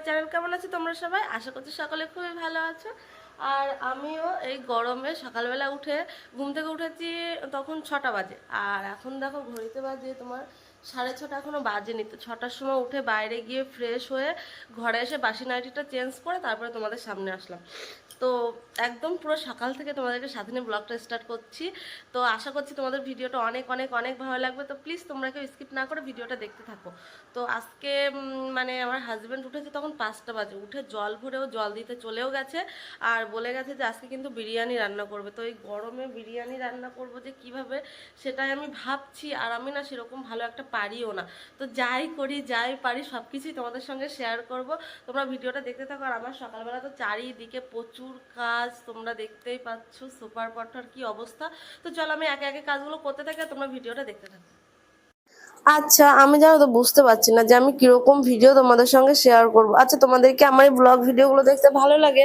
My channel কেমন আছে তোমরা সবাই? আশা করছি সকালে খুবই ভালো আছো। আর আমিও এই গরমে সকালবেলা উঠে ঘুম থেকে উঠেছি তখন ছটা বাজে। আর এখন দেখো ঘড়িতে বাজে তোমার সাড়ে ছটা এখনও বাজেনি। তো ছটার সময় উঠে বাইরে গিয়ে ফ্রেশ হয়ে ঘরে এসে বাসি নাইটিটা চেঞ্জ করে তারপরে তোমাদের সামনে আসলাম। তো একদম পুরো সকাল থেকে তোমাদেরকে নিয়ে ব্লগটা স্টার্ট করছি। তো আশা করছি তোমাদের ভিডিওটা অনেক অনেক অনেক ভালো লাগবে। তো প্লিজ তোমরা কেউ স্কিপ না করে ভিডিওটা দেখতে থাকো। তো আজকে মানে আমার হাজব্যান্ড উঠেছে তখন পাঁচটা বাজে। উঠে জল ভরেও জল দিতে চলেও গেছে। আর বলে গেছে যে আজকে কিন্তু বিরিয়ানি রান্না করবে। তো এই গরমে বিরিয়ানি রান্না করব যে কীভাবে, সেটাই আমি ভাবছি। আর আমি না সেরকম ভালো একটা পারিও না। তো যাই করি, যাই পারি সব কিছুই তোমাদের সঙ্গে শেয়ার করব। তোমরা ভিডিওটা দেখতে থাকো। আর আমার সকালবেলা তো চারিদিকে প্রচুর কাজ, তোমরা দেখতেই পাচ্ছ, সুপার পটার কি অবস্থা। তো চলো, আমি একে একে কাজগুলো করতে থাকি তোমরা ভিডিওটা দেখতে থাকো। আচ্ছা আমি জানো তো বুঝতে পারছি না যে আমি কীরকম ভিডিও তোমাদের সঙ্গে শেয়ার করব। আচ্ছা তোমাদেরকে আমার এই ব্লগ ভিডিওগুলো দেখতে ভালো লাগে?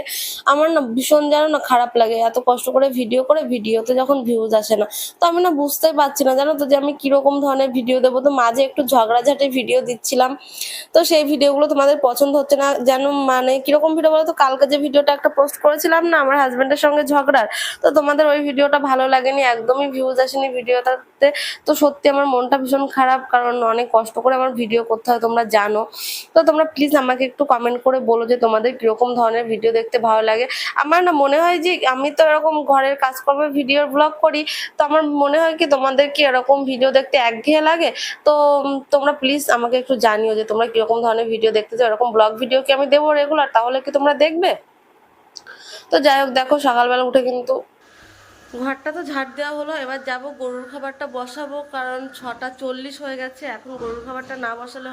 আমার না ভীষণ জানো না খারাপ লাগে। এত কষ্ট করে ভিডিও করে ভিডিওতে যখন ভিউজ আসে না, তো আমি না বুঝতেই পারছি না জানো তো যে আমি কীরকম ধরনের ভিডিও দেবো। তো মাঝে একটু ঝগড়াঝাটি ভিডিও দিচ্ছিলাম, তো সেই ভিডিওগুলো তোমাদের পছন্দ হচ্ছে না যেন মানে কীরকম ভিডিও বলো তো? কালকে যে ভিডিওটা একটা পোস্ট করেছিলাম না, আমার হাজবেন্ডের সঙ্গে ঝগড়ার, তো তোমাদের ওই ভিডিওটা ভালো লাগেনি, একদমই ভিউজ আসেনি ভিডিওটাতে তো সত্যি আমার মনটা ভীষণ খারাপ কারণ অনেক কষ্ট করে আমার ভিডিও করতে হয়, তোমরা জানো। তো তোমরা প্লিজ আমাকে একটু কমেন্ট করে বলো যে তোমাদের কীরকম ধরনের ভিডিও দেখতে ভালো লাগে। আমার না মনে হয় যে আমি তো এরকম ঘরের কাজকর্মের ভিডিওর ব্লগ করি, তো আমার মনে হয় কি তোমাদের কি এরকম ভিডিও দেখতে একঘেয়ে লাগে? তো তোমরা প্লিজ আমাকে একটু জানিও যে তোমরা কীরকম ধরনের ভিডিও দেখতে চাও। এরকম ব্লগ ভিডিও কি আমি দেবো রেগুলার তাহলে কি তোমরা দেখবে? তো যাই হোক, দেখো সকালবেলা উঠে কিন্তু ঘরটা তো ঝাড় দেওয়া হলো, এবার যাব, গরুর খাবারটা বসাবো, কারণ ছটা চল্লিশ হয়ে গেছে, এখন গরুর খাবারটা না বসালে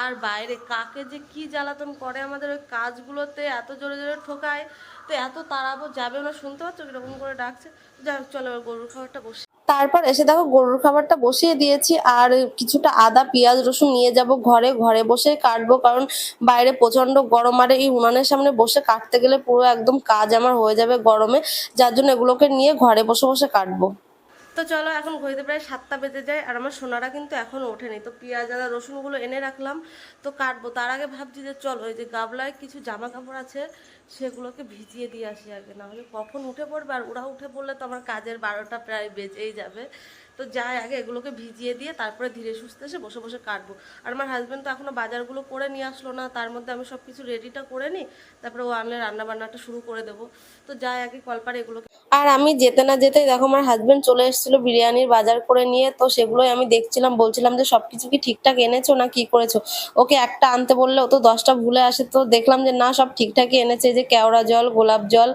আর বাইরে কাকে যে কি জ্বালাতন করে আমাদের ওই কাজগুলোতে এত জোরে জোরে ঠোকায়, তো এত তাড়াবো যাবে না, শুনতে পাচ্ছ কীরকম করে ডাকছে? হোক, চলো এবার গরুর খাবারটা বসে। তারপর এসে দেখো গরুর খাবারটা বসিয়ে দিয়েছি আর কিছুটা আদা, পেঁয়াজ, রসুন নিয়ে যাব ঘরে। ঘরে বসে কাটবো কারণ বাইরে প্রচণ্ড গরম আর এই উনানের সামনে বসে কাটতে গেলে পুরো একদম কাজ আমার হয়ে যাবে গরমে। যার জন্য এগুলোকে নিয়ে ঘরে বসে বসে কাটবো। তো চলো, এখন ঘড়িতে প্রায় সাতটা বেজে যায় আর আমার সোনারা কিন্তু এখনও ওঠেনি। তো পেঁয়াজ আদা রসুনগুলো এনে রাখলাম, তো কাটবো। তার আগে ভাবছি যে চলো, এই যে গাবলায় কিছু জামা কাপড় আছে, সেগুলোকে ভিজিয়ে দিয়ে আসি আগে নাহলে কখন উঠে পড়বে? আর ওরা উঠে পড়লে তো আমার কাজের বারোটা প্রায় বেজেই যাবে। তো যাই, আগে এগুলোকে ভিজিয়ে দিয়ে তারপরে ধীরে সুস্থে এসে বসে বসে কাটবো। আর আমার হাজব্যান্ড তো এখনও বাজারগুলো করে নিয়ে আসলো না, তার মধ্যে আমি সব কিছু রেডিটা করে নিই, তারপরে ও আনলে রান্না বান্নাটা শুরু করে দেবো। তো যাই, আগে কলপারে এগুলোকে আর আমি যেতে না যেতেই দেখো আমার হাজবেন্ড চলে এসেছিল বিরিয়ানির বাজার করে নিয়ে, তো সেগুলোই আমি দেখছিলাম, বলছিলাম যে সবকিছু কি ঠিকঠাক এনেছো না কি করেছ? ওকে একটা আনতে বললে ও তো দশটা ভুলে আসে, তো দেখলাম যে না, সব ঠিকঠাকই এনেছে যে কেওড়া জল, গোলাপ জল,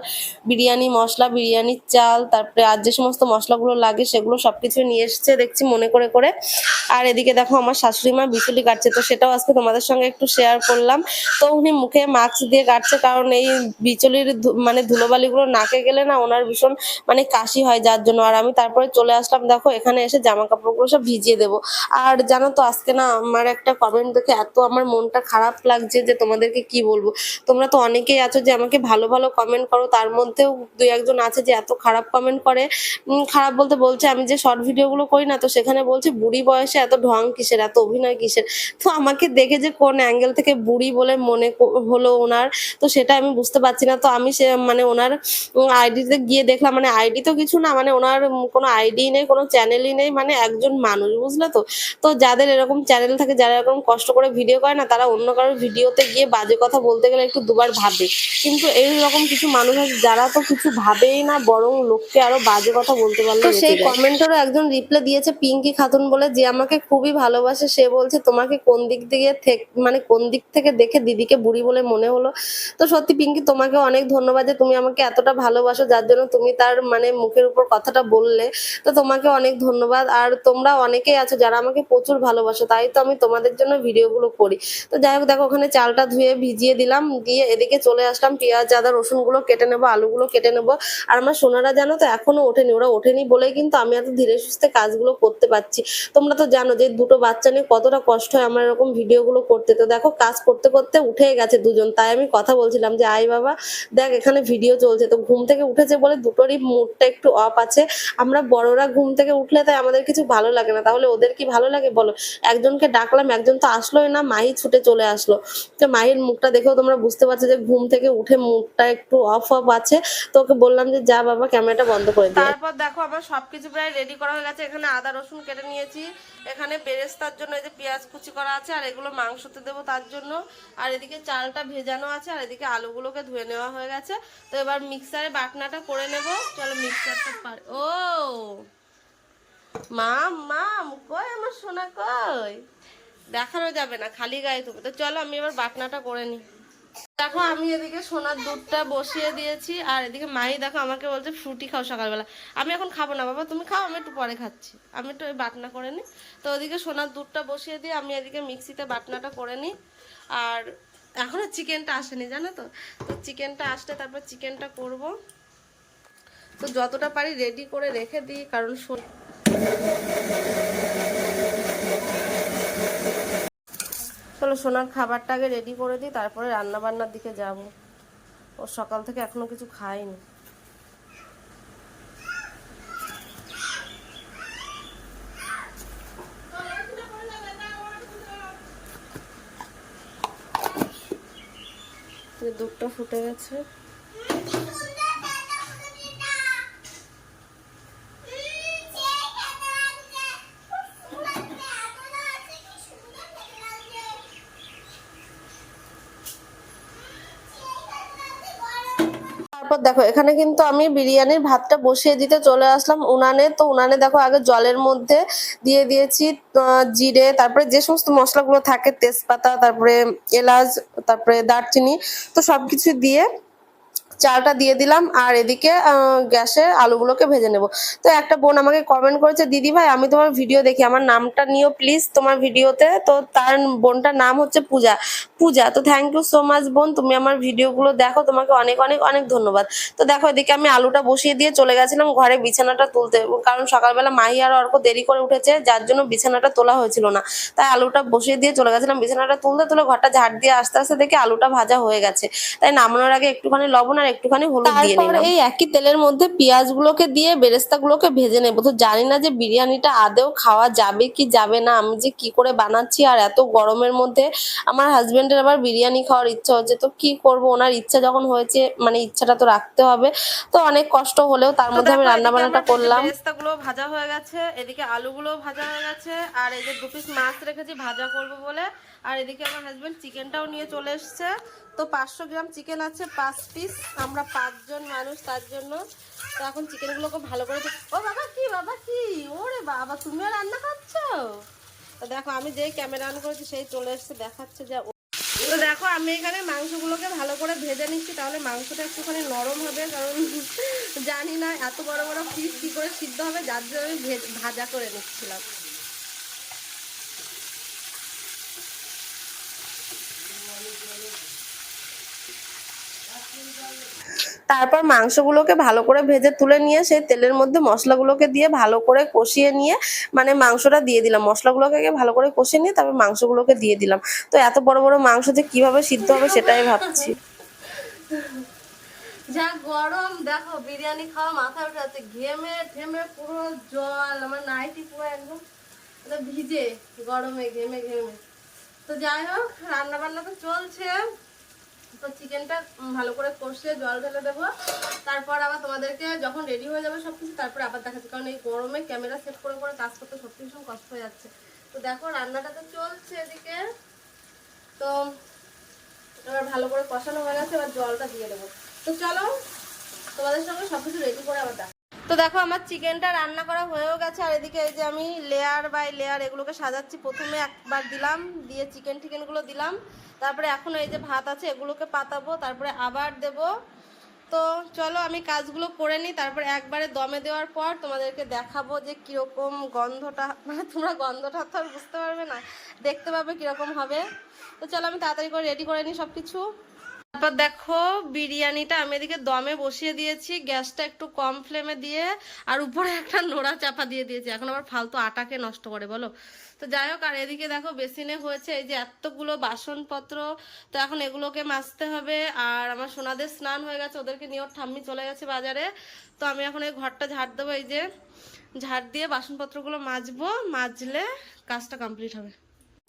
বিরিয়ানি, মশলা বিরিয়ানির চাল, তারপরে আর যে সমস্ত মশলাগুলো লাগে সেগুলো সব কিছু নিয়ে এসছে দেখছি মনে করে করে। আর এদিকে দেখো আমার শাশুড়ি মা বিচুলি কাটছে, তো সেটাও আজকে তোমাদের সঙ্গে একটু শেয়ার করলাম। তো উনি মুখে মাস্ক দিয়ে কাটছে, কারণ এই বিচুলির মানে ধুলোবালিগুলো নাকে গেলে না ওনার ভীষণ মানে কাশি হয় যার জন্য। আর আমি তারপরে চলে আসলাম, দেখো এখানে এসে জামা কাপড়গুলো সব ভিজিয়ে দেবো। আর জানো তো, আজকে না আমার একটা কমেন্ট দেখে এত আমার মনটা খারাপ লাগছে যে তোমাদেরকে কি বলব? তোমরা তো অনেকেই আছো যে আমাকে ভালো ভালো কমেন্ট করো, তার মধ্যেও দুই একজন আছে যে এত খারাপ কমেন্ট করে। খারাপ বলতে বলছে, আমি যে শর্ট ভিডিওগুলো করি না, তো সেখানে বলছে, বুড়ি বয়সে এত ঢং কিসের, এত অভিনয় কিসের? তো আমাকে দেখে যে কোন অ্যাঙ্গেল থেকে বুড়ি বলে মনে হলো ওনার, তো সেটা আমি বুঝতে পারছি না। তো আমি সে মানে ওনার আইডিতে গিয়ে দেখলাম মানে আইডি তো কিছু না মানে ওনার কোনো আইডি নেই কোনো চ্যানেলই নেই মানে একজন মানুষ বুঝলে তো? তো যাদের এরকম চ্যানেল থাকে যারা এরকম কষ্ট করে ভিডিও করে না তারা অন্য কারোর ভিডিওতে গিয়ে বাজে কথা বলতে গেলে একটু দুবার ভাবে। কিন্তু এই রকম কিছু মানুষ আছে যারা তো কিছু ভাবেই না বরং লোককে আরও বাজে কথা বলতে পারলে সেই কমেন্টেরও একজন রিপ্লাই দিয়েছে পিঙ্কি খাতুন বলে যে আমাকে খুবই ভালোবাসে সে বলছে তোমাকে কোন দিক থেক- মানে কোন দিক থেকে দেখে দিদিকে বুড়ি বলে মনে হলো? তো সত্যি পিঙ্কি তোমাকে অনেক ধন্যবাদ যে তুমি আমাকে এতটা ভালোবাসো যার জন্য তুমি তার মানে মুখের উপর কথাটা বললে, তো তোমাকে অনেক ধন্যবাদ। আর তোমরা অনেকেই আছো যারা আমাকে প্রচুর ভালোবাসো, তাই তো আমি তোমাদের জন্য ভিডিওগুলো করি। তো যাই হোক, দেখো, ওখানে চালটা ধুয়ে ভিজিয়ে দিলাম, দিয়ে এদিকে চলে আসলাম, পেঁয়াজ, আদা, রসুনগুলো কেটে নেব, আলুগুলো কেটে নেব। আর আমার সোনারা জানো তো এখনও ওঠেনি, ওরা ওঠেনি বলেই কিন্তু আমি এত ধীরে সুস্থে কাজগুলো করতে পারছি। তোমরা তো জানো যে দুটো বাচ্চা নিয়ে কতটা কষ্ট হয় আমার এরকম ভিডিওগুলো করতে। তো দেখো, কাজ করতে করতে উঠে গেছে দুজন, তাই আমি কথা বলছিলাম যে আই বাবা, দেখ, এখানে ভিডিও চলছে। তো ঘুম থেকে উঠেছে বলে দুটোরই মুডটা একটু অফ আছে। আমরা বড়রা ঘুম থেকে উঠলে তাই আমাদের কিছু ভালো লাগে না। তাহলে ওদের কি ভালো লাগে বলো? একজনকে ডাকলাম, একজন তো আসলোই না, মাহি ছুটে চলে আসলো। তো মাহির মুখটা দেখেও তোমরা বুঝতে পারছ যে ঘুম থেকে উঠে মুখটা একটু অফ অফ আছে। তো ওকে বললাম যে, যা বাবা, ক্যামেরাটা বন্ধ করে দিই তারপর দেখো আমার সবকিছু প্রায় রেডি করা হয়ে গেছে। এখানে আদা, রসুন কেটে নিয়েছি। এখানে বেরেস্তার জন্য এই যে পেঁয়াজ কুচি করা আছে, আর এগুলো মাংসতে দেবো তার জন্য। আর এদিকে চালটা ভেজানো আছে, আর এদিকে আলুগুলোকে ধুয়ে নেওয়া হয়ে গেছে। তো এবার মিক্সারে বাটনাটা করে নেব। চলো মিক্সারটা পার ও! মাম মাম, কই আমার সোনা কই? দেখানো যাবে না, খালি গায়ে তুমি তো চলো আমি এবার বাটনাটা করে নিই। দেখো, আমি এদিকে সোনার দুধটা বসিয়ে দিয়েছি, আর এদিকে মাই দেখো আমাকে বলছে, ফ্রুটি খাও সকালবেলা। আমি এখন খাব না, বাবা, তুমি খাও, আমি একটু পরে খাচ্ছি। আমি একটু ওই বাটনা করে নিই। তো ওদিকে সোনার দুধটা বসিয়ে দিয়ে আমি এদিকে মিক্সিতে বাটনাটা করে নিই। আর এখনও চিকেনটা আসেনি, জানো তো? তো চিকেনটা আসলে তারপর চিকেনটা করব। তো যতটা পারি রেডি করে রেখে দিই, কারণ চলো সোনার খাবারটা আগে রেডি করে দিই, তারপরে রান্না বান্নার দিকে যাব। ও সকাল থেকে এখনও কিছু খাইনি দুধটা ফুটে গেছে তারপর দেখো, এখানে কিন্তু আমি বিরিয়ানির ভাতটা বসিয়ে দিতে চলে আসলাম উনানে। তো উনানে দেখো, আগে জলের মধ্যে দিয়ে দিয়েছি জিরে, তারপরে যে সমস্ত মশলাগুলো থাকে, তেজপাতা, তারপরে এলাচ, তারপরে দারচিনি, তো সবকিছু দিয়ে চালটা দিয়ে দিলাম আর এদিকে গ্যাসে আলুগুলোকে ভেজে নেব। তো একটা বোন আমাকে কমেন্ট করেছে, দিদি ভাই, আমি তোমার ভিডিও দেখি, আমার নামটা নিও প্লিজ তোমার ভিডিওতে তো। তার বোনটার নাম হচ্ছে পূজা। পূজা, তো থ্যাংক ইউ সো মাচ বোন, তুমি আমার ভিডিওগুলো দেখো, তোমাকে অনেক অনেক অনেক ধন্যবাদ। তো দেখো, এদিকে আমি আলুটা বসিয়ে দিয়ে চলে গেছিলাম ঘরে বিছানাটা তুলতে কারণ সকালবেলা মাহি আর অর্ক দেরি করে উঠেছে, যার জন্য বিছানাটা তোলা হয়েছিল না। তাই আলুটা বসিয়ে দিয়ে চলে গেছিলাম বিছানাটা তুলতে তুলে ঘরটা ঝাড় দিয়ে আস্তে আস্তে দেখে আলুটা ভাজা হয়ে গেছে। তাই নামানোর আগে একটুখানি লবণ একটুখানি হলুদ দিয়ে নিলাম। এই একই তেলের মধ্যে পেঁয়াজগুলোকে দিয়ে বেরেস্তাগুলোকে ভেজে নেব। তো জানি না যে বিরিয়ানিটা আদেও খাওয়া যাবে কি যাবে না আমি যে কি করে বানাচ্ছি আর এত গরমের মধ্যে আমার হাজবেন্ডের আবার বিরিয়ানি খাওয়ার ইচ্ছা হচ্ছে তো কি করব? ওনার ইচ্ছা যখন হয়েছে মানে ইচ্ছাটা তো রাখতে হবে। তো অনেক কষ্ট হলেও তার মধ্যে আমি রান্না বান্নাটা করলাম। বেরেস্তাগুলো ভাজা হয়ে গেছে এদিকে আলুগুলো ভাজা হয়ে গেছে আর এই যে দু পিস মাছ রেখেছি ভাজা করব বলে আর এদিকে আমার হাজবেন্ড চিকেনটাও নিয়ে চলে এসেছে। তো পাঁচশো গ্রাম চিকেন আছে পাঁচ পিস আমরা পাঁচজন মানুষ, তার জন্য তো এখন চিকেনগুলোকে ভালো করে ও বাবা কি বাবা কি? ওরে বাবা, তুমিও রান্না করছ? তো দেখো, আমি যেই ক্যামেরা অন করেছি, সেই চলে এসেছে, দেখাচ্ছে যে তো দেখো, আমি এখানে মাংসগুলোকে ভালো করে ভেজে নিচ্ছি, তাহলে মাংসটা একটুখানি নরম হবে, কারণ জানি না এত বড় বড় পিস কী করে সিদ্ধ হবে, যার জন্য আমি ভাজা করে নিচ্ছিলাম। তারপর মাংসগুলোকে ভালো করে ভেজে তুলে নিয়ে সেই তেলের মধ্যে মশলাগুলোকে দিয়ে ভালো করে কষিয়ে নিয়ে মানে মাংসটা দিয়ে দিলাম। মশলাগুলোকে ভালো করে কষিয়ে নিয়ে তারপর মাংসগুলোকে দিয়ে দিলাম। তো এত বড় বড় মাংস যে কীভাবে সিদ্ধ হবে সেটাই ভাবছি। যা গরম, দেখো বিরিয়ানি খাওয়া মাথায় উঠে যাচ্ছে ঘেমে ঠেমে পুরো জল, আমার নাইটি পুরো একদম ভিজে, গরমে ঘেমে ঘেমে। তো যাই হোক রান্না বান্না তো চলছে। তো চিকেনটা ভালো করে কষিয়ে জল ঢেলে দেবো। তারপর আবার তোমাদেরকে যখন রেডি হয়ে যাবে সব কিছু তারপর আবার দেখাচ্ছি। কারণ এই গরমে ক্যামেরা সেট করে করে কাজ করতে সত্যি ভীষণ কষ্ট হয়ে যাচ্ছে। তো দেখো, রান্নাটা তো চলছে এদিকে। তো এবার ভালো করে কষানো হয়ে গেছে, এবার জলটা দিয়ে দেবো। তো চলো, তোমাদের সঙ্গে সব কিছু রেডি করে আবার তো দেখো, আমার চিকেনটা রান্না করা হয়েও গেছে, আর এদিকে এই যে আমি লেয়ার বাই লেয়ার এগুলোকে সাজাচ্ছি। প্রথমে একবার দিলাম, দিয়ে চিকেন টিকেনগুলো দিলাম। তারপরে এখন এই যে ভাত আছে, এগুলোকে পাতাবো, তারপরে আবার দেব। তো চলো, আমি কাজগুলো করে নিই, তারপরে একবারে দমে দেওয়ার পর তোমাদেরকে দেখাবো যে কীরকম গন্ধটা মানে তোমরা গন্ধটা তো বুঝতে পারবে না, দেখতে পাবে কীরকম হবে। তো চলো, আমি তাড়াতাড়ি করে রেডি করে নিই সব কিছু তারপর দেখো, বিরিয়ানিটা আমি এদিকে দমে বসিয়ে দিয়েছি, গ্যাসটা একটু কম ফ্লেমে দিয়ে, আর উপরে একটা নোড়া চাপা দিয়ে দিয়েছি। এখন আবার ফালতু আটাকে নষ্ট করে, বলো? তো যাই হোক, আর এদিকে দেখো, বেসিনে হয়েছে এই যে এতগুলো বাসনপত্র, তো এখন এগুলোকে মাজতে হবে। আর আমার সোনাদের স্নান হয়ে গেছে, ওদেরকে নিয়ে ওর ঠাম্মি চলে গেছে বাজারে। তো আমি এখন এই ঘরটা ঝাড় দেবো, এই যে ঝাড় দিয়ে বাসনপত্রগুলো মাজবো, মাজলে কাজটা কমপ্লিট হবে।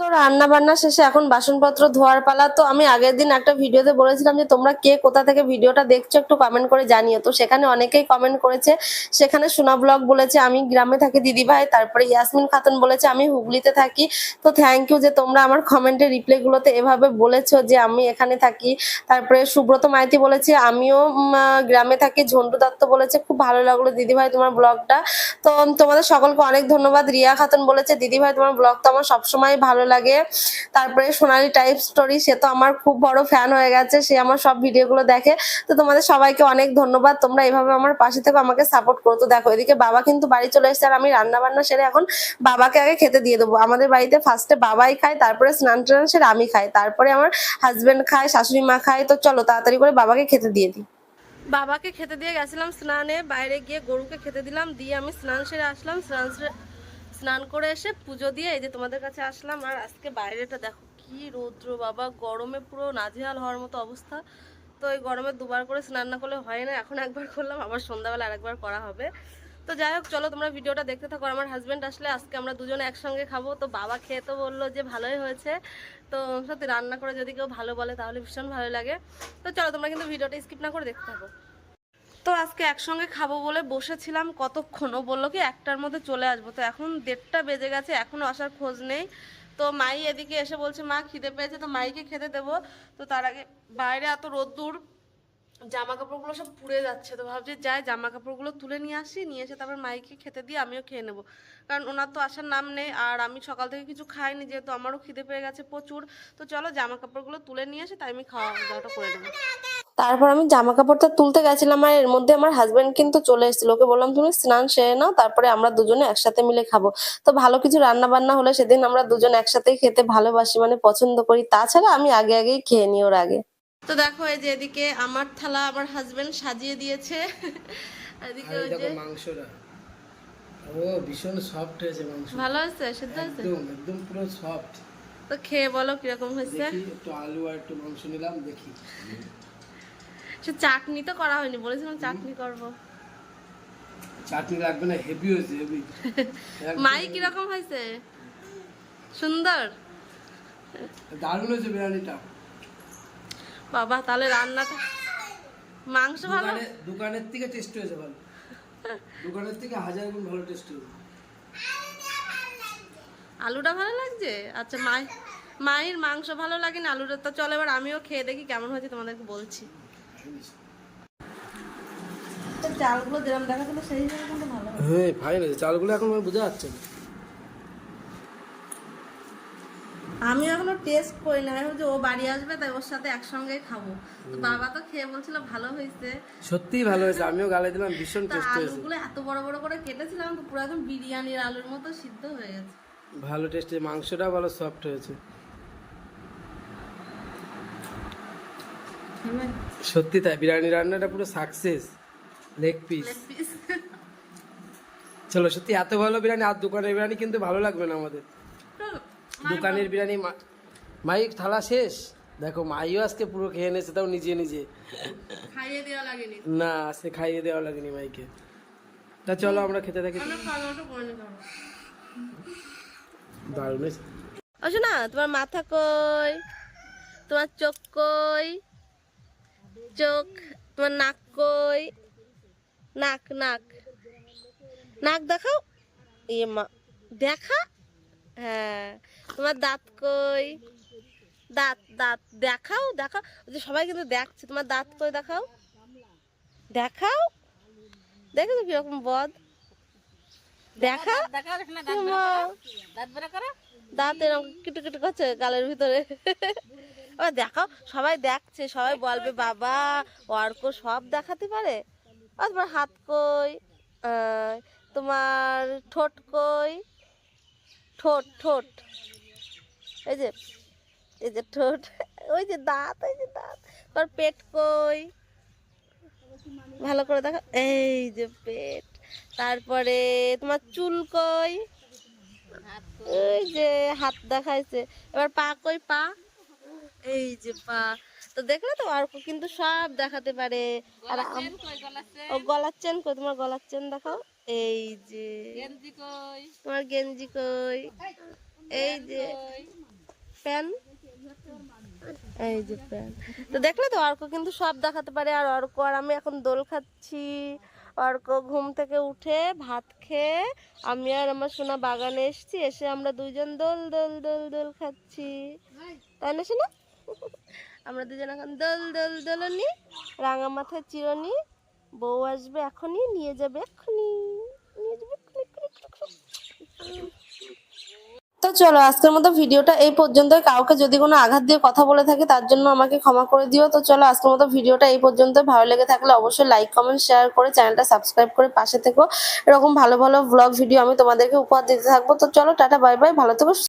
তো রান্না বান্না শেষে এখন বাসনপত্র ধোয়ার পালা। তো আমি আগের দিন একটা ভিডিওতে বলেছিলাম যে, তোমরা কে কোথা থেকে ভিডিওটা দেখছ একটু কমেন্ট করে জানিও। তো সেখানে অনেকেই কমেন্ট করেছে। সেখানে সোনা ব্লগ বলেছে, আমি গ্রামে থাকি দিদিভাই। তারপরে ইয়াসমিন খাতুন বলেছে, আমি হুগলিতে থাকি। তো থ্যাংক ইউ যে, তোমরা আমার কমেন্টের রিপ্লাইগুলোতে এভাবে বলেছ যে, আমি এখানে থাকি। তারপরে সুব্রত মাইতি বলেছে, আমিও গ্রামে থাকি। ঝন্টু দত্ত বলেছে, খুব ভালো লাগল দিদিভাই তোমার ব্লগটা। তো তোমাদের সকলকে অনেক ধন্যবাদ। রিয়া খাতুন বলেছে, দিদিভাই তোমার ব্লগ তো আমার সবসময় ভালো লাগে। তারপরে সোনালি টাইপ স্টোরি সে তো আমার খুব বড় ফ্যান হয়ে গেছে, সে আমার সব ভিডিওগুলো দেখে। তো তোমাদের সবাইকে অনেক ধন্যবাদ, তোমরা এইভাবে আমার পাশে থেকে, আমাকে সাপোর্ট করো। তো দেখো, এদিকে বাবা কিন্তু বাড়ি চলে এসেছে, আর আমি রান্না বান্না সেরে এখন বাবাকে আগে খেতে দিয়ে দেবো। আমাদের বাড়িতে ফার্স্টে বাবাই খায়, তারপরে স্নান টান সেরে আমি খাই। তারপরে আমার হাজবেন্ড খায়, শাশুড়ি মা খায়। তো চলো, তাড়াতাড়ি করে বাবাকে খেতে দিয়ে দিই। বাবাকে খেতে দিয়ে গেছিলাম স্নানে, বাইরে গিয়ে গরুকে খেতে দিলাম, দিয়ে আমি স্নান সেরে আসলাম। স্নান সেরে স্নান করে এসে পুজো দিয়ে এই যে তোমাদের কাছে আসলাম। আর আজকে বাইরেটা দেখো কি রৌদ্র বাবা, গরমে পুরো নাজেহাল হওয়ার মতো অবস্থা। তো এই গরমে দুবার করে স্নান না করলে হয় না, এখন একবার করলাম, আবার সন্ধ্যাবেলা আরেকবার করা হবে। তো যাই হোক, চলো তোমরা ভিডিওটা দেখতে থাকো। আমার হাজব্যান্ড আসলে আজকে আমরা দুজনে একসঙ্গে খাব। তো বাবা খেয়ে তো বলল যে ভালোই হয়েছে। তো সত্যি রান্না করে যদি কেউ ভালো বলে তাহলে ভীষণ ভালো লাগে। তো চলো তোমরা কিন্তু ভিডিওটা স্কিপ না করে দেখতে থাকো। তো আজকে একসঙ্গে খাব বলে বসেছিলাম কতক্ষণ? ও বলল কি, একটার মধ্যে চলে আসব। তো এখন দেড়টা বেজে গেছে, এখনও আসার খোঁজ নেই। তো মাই এদিকে এসে বলছে, মা, খিদে পেয়েছে, তো মাইকে খেতে দেবো। তো তার আগে বাইরে এত রোদ্দুর জামা কাপড়গুলো সব পুড়ে যাচ্ছে। তো ভাবছি, যাই জামা কাপড়গুলো তুলে নিয়ে আসি, নিয়ে এসে তারপর মাইকে খেতে দিয়ে আমিও খেয়ে নেব। কারণ ওনার তো আসার নাম নেই, আর আমি সকাল থেকে কিছু খাইনি, যেহেতু আমারও খিদে পেয়ে গেছে প্রচুর। তো চলো জামা কাপড়গুলো তুলে নিয়ে এসে তাই আমি খাওয়া দাওয়াটা করে নেব। তারপর আমি জামা কাপড়টা তুলতে গেছিলাম আর এর মধ্যে আমার হাজবেন্ড কিন্তু চলে এসেছিল। ওকে বললাম তুমি স্নান সেরে নাও তারপরে আমরা দুজনে একসাথে মিলে খাব। তো ভালো কিছু রান্না বান্না হলে সেদিন আমরা দুজন একসাথেই খেতে ভালোবাসি মানে পছন্দ করি। তাছাড়া আমি আগে আগেই খেয়ে নিই ওর আগে। তো দেখো এই যে এদিকে আমার থালা আমার হাজবেন্ড সাজিয়ে দিয়েছে। এদিকে ওই যে মাংসটা। ও ভীষণ সফট হয়েছে মাংস। ভালো আছে সিদ্ধ আছে একদম একদম পুরো সফট তো খেয়ে বলো কীরকম হয়েছে? একটু আলু আর একটু মাংস নিলাম দেখি। সে চাটনি তো করা হয়নি বলেছিলাম চাটনি করব। চাটনি লাগবে না হেভি হয়েছে হেভি মাই কীরকম হয়েছে? সুন্দর। দারুণ হয়েছে বিরিয়ানিটা। বাবা তাহলে রান্নাটা মাংস ভালো? দোকানে দোকানের থেকে টেস্ট হয়েছে ভালো। দোকানের থেকে হাজার গুণ ভালো টেস্ট হয়েছে। আলুটা ভালো লাগছে? আচ্ছা মাই মায়ের মাংস ভালো লাগে না আলুটা তো চলো এবার আমিও খেয়ে দেখি কেমন হয়েছে তোমাদেরকে বলছি। চালগুলো যেরকম দেখাচ্ছিল সেই হিসাবে ভালো হ্যাঁ ফাইন হয়েছে। চালগুলো এখন বোঝা যাচ্ছে না। আমি এখনও টেস্ট করি না আমি ভাবছি ও বাড়ি আসবে তাই ওর সাথে একসঙ্গে খাব। তো বাবা তো খেয়ে বলছিল ভালো হয়েছে। সত্যিই ভালো হয়েছে। আমিও গালে দিলাম ভীষণ টেস্ট হয়েছে। আলুগুলো এত বড় বড় করে কেটেছিলাম তো পুরো একদম বিরিয়ানির আলুর মতো সিদ্ধ হয়ে গেছে। ভালো টেস্ট মাংসটা ভালো সফট হয়েছে। সত্যি তাই বিরিয়ানি রান্নাটা পুরো সাকসেস লেগ পিস চলো সত্যি এত ভালো বিরিয়ানি আর দোকানের বিরিয়ানি কিন্তু ভালো লাগবে না আমাদের। দোকানের বিরিয়ানি মা- মাই থালা শেষ? দেখো মাইও আজকে পুরো খেয়ে নিয়েছে তাও নিজে নিজে। খাইয়ে দেওয়া লাগেনি। না আজকে খাইয়ে দেওয়া লাগেনি মাইকে। তা চলো আমরা খেতে থাকি। দারুণ। না তোমার মাথা কই? তোমার চোখ কই? চোখ তোমার নাক কই? নাক নাক। নাক দেখাও। ইয়ে মা দেখা? হ্যাঁ। তোমার দাঁত কই? দাঁত দাঁত। দেখাও দেখাও। যে সবাই কিন্তু দেখছে। তোমার দাঁত কই দেখাও? দেখাও। দেখো তো কীরকম বদ। দেখা। দাঁত এরকম কিটু কিটু করছে গালের ভিতরে। ও দেখাও সবাই দেখছে সবাই বলবে বাবা অর্ক সব দেখাতে পারে? ও তোমার হাত কই? তোমার ঠোঁট কই? ঠোঁট ঠোঁট। এই যে এই যে ঠোঁট ওই যে দাঁত ওই যে দাঁত। তোর পেট কই? ভালো করে দেখো এই যে পেট। তারপরে তোমার চুল কই? ওই যে হাত দেখাইছে। এবার পা কই পা? এই যে পা। তো দেখলে তো অর্ক কিন্তু সব দেখাতে পারে। আর ও গলার চেন কই? তোমার গলার চেন দেখাও। এই যে তোমার গেঞ্জি কই? এই যে প্যান? এই যে প্যান। তো দেখলে তো অর্ক কিন্তু সব দেখাতে পারে। আর অর্ক আর আমি এখন দোল খাচ্ছি। অর্ক ঘুম থেকে উঠে ভাত খেয়ে আমি আর আমার সোনা বাগানে এসেছি। এসে আমরা দুইজন দোল দোল দোল দোল খাচ্ছি। তাই না সোনা? আমরা দুজন এখন দোল দোল দোলনি রাঙা মাথায় চিরনি, বউ আসবে এখনই, নিয়ে যাবে এক্ষুনি, নিয়ে যাবে। তো চলো, আজকের মতো ভিডিওটা এই পর্যন্ত কাউকে যদি কোনো আঘাত দিয়ে কথা বলে থাকি, তার জন্য আমাকে ক্ষমা করে দিও। তো চলো, আজকের মতো ভিডিওটা এই পর্যন্ত ভালো লেগে থাকলে অবশ্যই লাইক কমেন্ট শেয়ার করে চ্যানেলটা সাবস্ক্রাইব করে পাশে থেকো। এরকম ভালো ভালো ব্লগ ভিডিও আমি তোমাদেরকে উপহার দিতে থাকব। তো চলো, টাটা বাই বাই ভালো থেকো